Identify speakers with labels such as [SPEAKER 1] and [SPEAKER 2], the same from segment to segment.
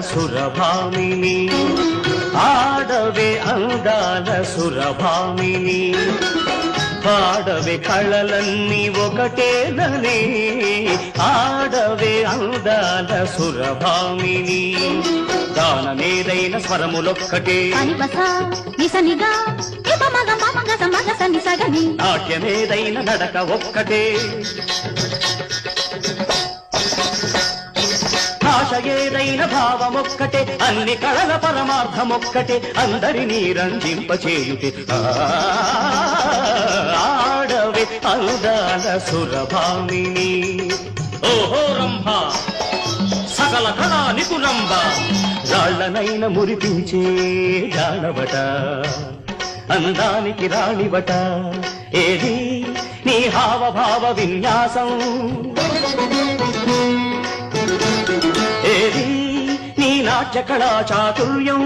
[SPEAKER 1] సురభామిని ఆడవే అందాల సురభామిని. పాడవే కళలన్నీ ఒకటేనని ఆడవే అందాల సురభామిని. దానమేదైన స్వరములొక్కటే. నాట్యమేదైన నడక ఒక్కటే. భాష ఏదైన భావమొక్కటే అన్ని కళల పరమార్థమొక్కటే అందరినీ రంజింపచేయుటే ఆడవే అందాల సురభామిని. ఓహో రంభ సకల కళా నిపుణంబ రాళ్ళనైన మురిపించే జానవట అందానికి రాణివట. ఏది నీ హావభావ విన్యాసం? నాట్య కళా చాతుర్యం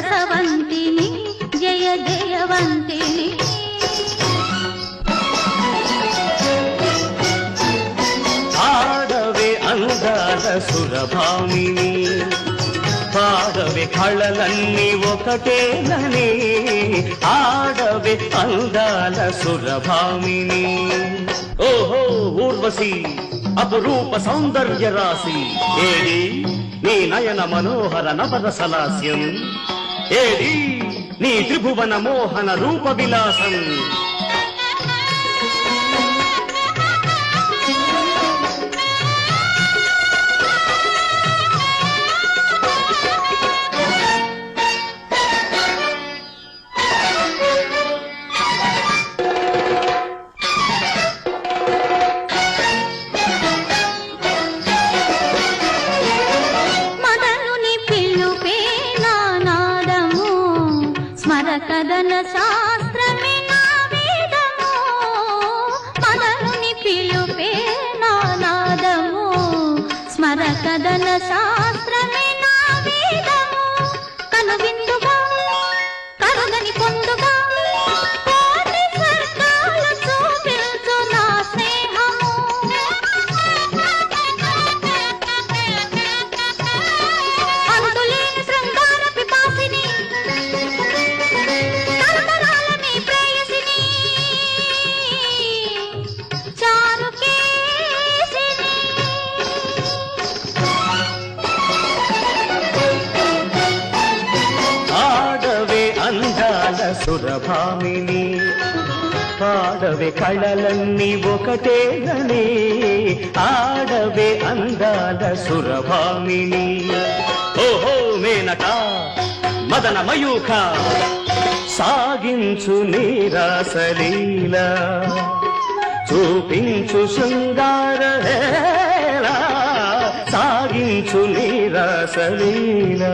[SPEAKER 2] రసవంతిని జయ జయవంతిని
[SPEAKER 1] ఆడవే అందాల సురభామిని పాడవే కళలన్నీ ఒకటేనని. ఆడవే అందాల సురభామిని. ఓహో ఊర్వశి అపురూప సౌందర్య రాశి. ఏడి నీ నయన మనోహర నవరసలాస్యం ఏది? నీ త్రిభువన మోహన రూప విలాసం.
[SPEAKER 2] శాస్త్రమే నా వేదము. మదనుని పిలుపే నానాదము స్మర కదన శాస్త్రమే
[SPEAKER 1] సురభామిని పాడవే కళలన్నీ ఒకటేనని ఆడవే అందాల సురభామిని. ఓహో మేనక మదన మయూఖ సాగించు నీరాసలీల చూపించు శృంగార సాగించు నీరాసలీల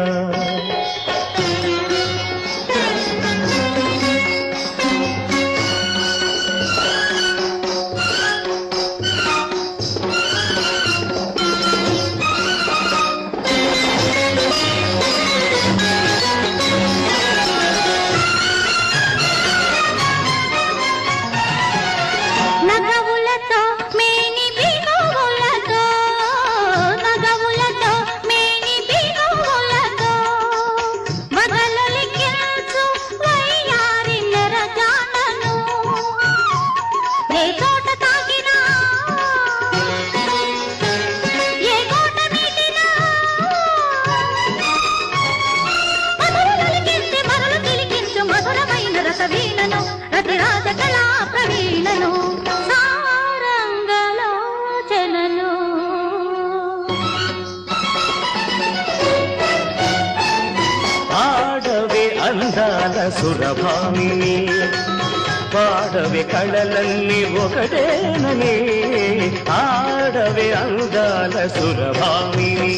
[SPEAKER 1] అందాల సురభామిని పాడవే కళలన్నీ ఒకటేనని ఆడవే అందాల సురభామిని